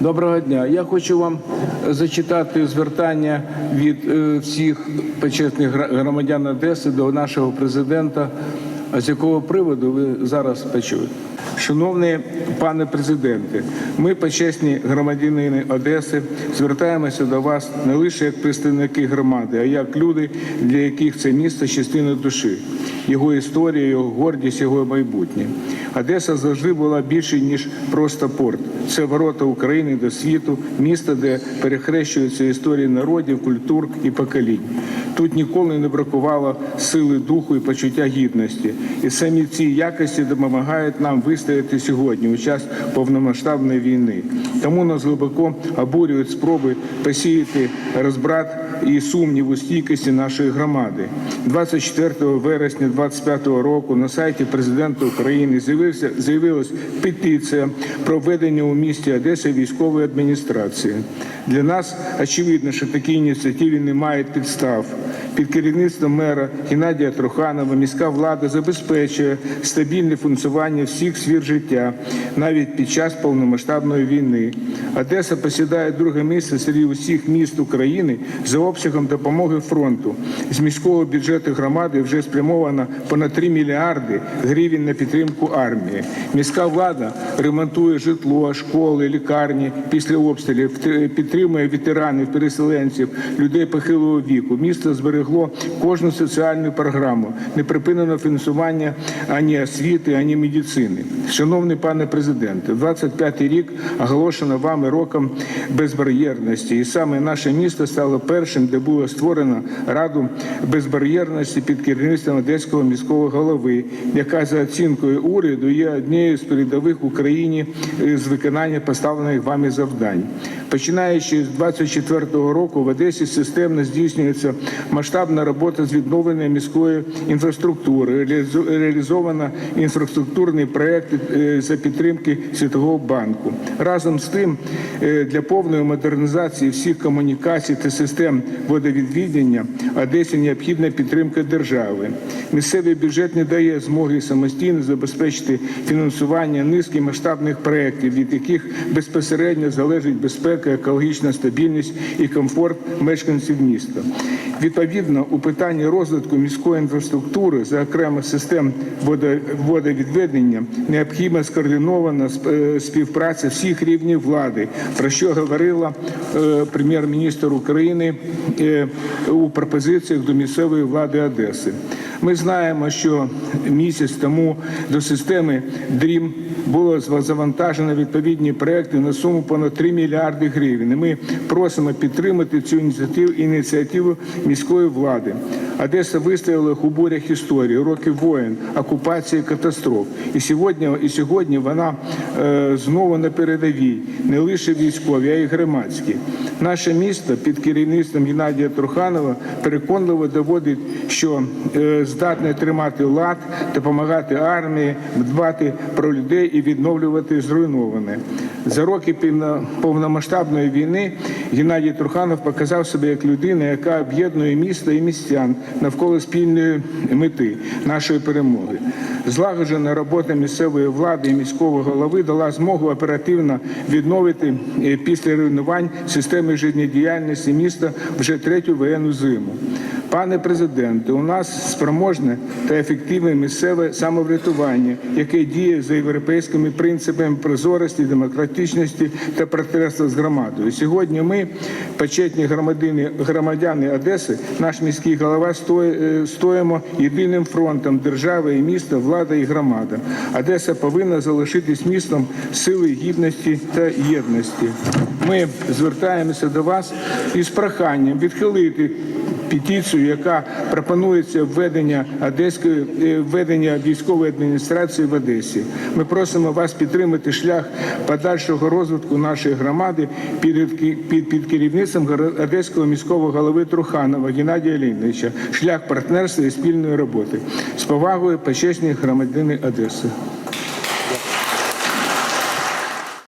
Доброго дня. Я хочу вам зачитати звертання від е, всіх почесних громадян Одеси до нашого президента. А з якого приводу ви зараз почуєте? Шановний пане президенте, ми, почесні громадянини Одеси, звертаємося до вас не лише як представники громади, а як люди, для яких це місто частина душі, його історія, його гордість, його майбутнє. Одеса завжди була більше ніж просто порт. Це ворота України до світу, місто, де перехрещуються історії народів, культур і поколінь. Тут ніколи не бракувало сили духу і почуття гідності. І самі ці якості допомагають нам вистояти сьогодні у час повномасштабної війни. Тому нас глибоко обурюють спроби посіяти розбрат і сумнів у стійкості нашої громади. 24 вересня 2025 року на сайті президента України з'явився з'явилась петиція про введення у місті Одеса військової адміністрації. Для нас очевидно, що такі ініціативи не мають підстав. Під керівництвом мера Геннадія Труханова міська влада забезпечує стабільне функціонування всіх сфер життя навіть під час повномасштабної війни. Одеса посідає друге місце серед усіх міст України за обсягом допомоги фронту. З міського бюджету громади вже спрямовано понад 3 мільярди гривень на підтримку армії. Міська влада ремонтує житло, школи, лікарні після обстрілів, підтримує ветеранів, переселенців, людей похилого віку. Місто зберегло кожну соціальну програму, не припинено фінансування ані освіти, ані медицини. Шановний пане президенте, 25-й рік оголошено вами роком безбар'єрності, і саме наше місто стало першим, де було створено раду безбар'єрності під керівництвом одеського міського голови, яка за оцінкою уряду є однією з передових в Україні е, з виконання поставлених вами завдань. Починаючи з 24-го року в Одесі системно здійснюється масштабна робота з відновлення міської інфраструктури. Реалізовано інфраструктурний проект е, за підтримки Світового банку. Разом з тим, е, для повної модернізації всіх комунікацій та систем водовідвідення Одесі необхідна підтримка держави. Місцевий бюджет не дає змоги самостійно забезпечити фінансування низки масштабних проєктів, від яких безпосередньо залежить безпека, екологічна стабільність і комфорт мешканців міста. Відповідно, у питанні розвитку міської інфраструктури, зокрема систем водо- водовідведення, необхідна скоординована е, співпраця всіх рівнів влади, про що говорила е, прем'єр-міністр України е, у пропозиціях до місцевої влади Одеси. Ми знаємо, що місяць тому до системи ДРІМ було завантажено відповідні проекти на суму понад 3 мільярди гривень. Ми просимо підтримати цю ініціативу ініціативу міської влади. Одеса вистояла у бурях історії, років воєн, окупації, катастроф. І сьогодні, і сьогодні вона е, знову на передовій, не лише військові, а й громадські. Наше місто під керівництвом Геннадія Труханова переконливо доводить, що е, здатне тримати лад, допомагати армії, дбати про людей і відновлювати зруйноване. За роки повномасштабної війни Геннадій Труханов показав себе як людина, яка об'єднує місто і містян навколо спільної мети нашої перемоги. Злагоджена робота місцевої влади і міського голови дала змогу оперативно відновити е, після руйнувань системи життєдіяльності міста вже третю воєнну зиму. Пане президенте, у нас спроможне та ефективне місцеве самоврятування, яке діє за європейськими принципами прозорості, демократичності та партнерства з громадою. Сьогодні ми, почетні громадяни, громадяни Одеси, наш міський голова, е, стоїмо єдиним фронтом держави і міста, влада і громада. Одеса повинна залишитись містом сили, гідності та єдності. Ми звертаємося до вас із проханням відхилити петицію, яка пропонується введення одеської е, введення військової адміністрації в Одесі. Ми просимо вас підтримати шлях подальшого розвитку нашої громади під, під, під керівництвом одеського міського голови Труханова Геннадія Леонідовича. Шлях партнерства і спільної роботи з повагою почесні громадяни Одеси.